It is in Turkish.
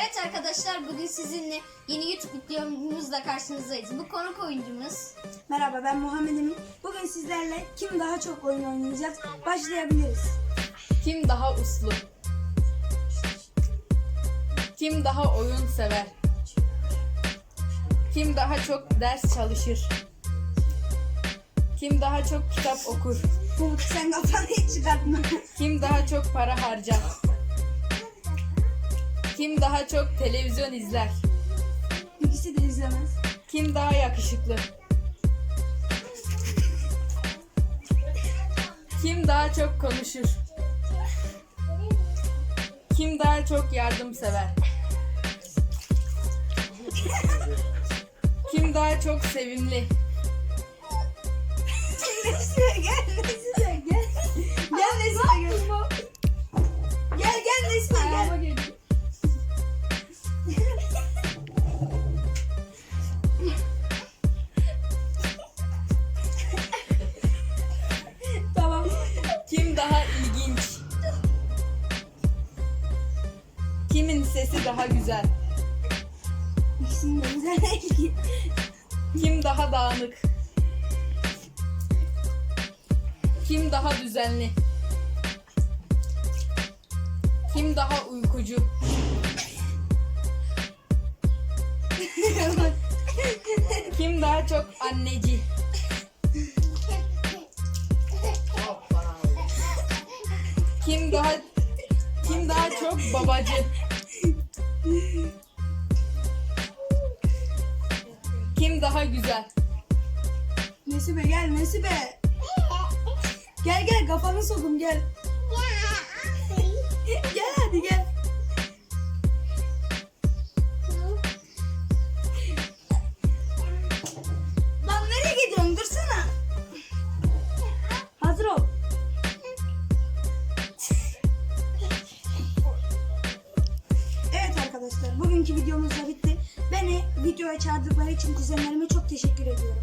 Evet arkadaşlar bugün sizinle yeni YouTube videomuzla karşınızdayız. Bu konuk oyuncumuz. Merhaba ben Muhammed Emin. Bugün sizlerle kim daha çok oyun oynayacağız? Başlayabiliriz. Kim daha uslu? Kim daha oyun sever? Kim daha çok ders çalışır? Kim daha çok kitap okur? Umut sen kafanı hiç çıkartma. Kim daha çok para harcar? Kim daha çok televizyon izler? İkisi de izlemez. Kim daha yakışıklı? Kim daha çok konuşur? Kim daha çok yardımsever? Kim daha çok sevimli? Nesime gel Kimin sesi daha güzel? İkisinin de güzel. Kim daha dağınık? Kim daha düzenli? Kim daha uykucu? Kim daha çok anneci? Kim daha kim daha çok babacı? Daha güzel? Nesibe gel Nesibe. Gel gel kafanı sokum gel. Gel hadi gel. Lan nereye gidiyorsun? Dursana. Hazır ol. Evet arkadaşlar bugünkü videomuz da bitti. Beni videoya çağırdıkları için kuzenlerime çok teşekkür ediyorum.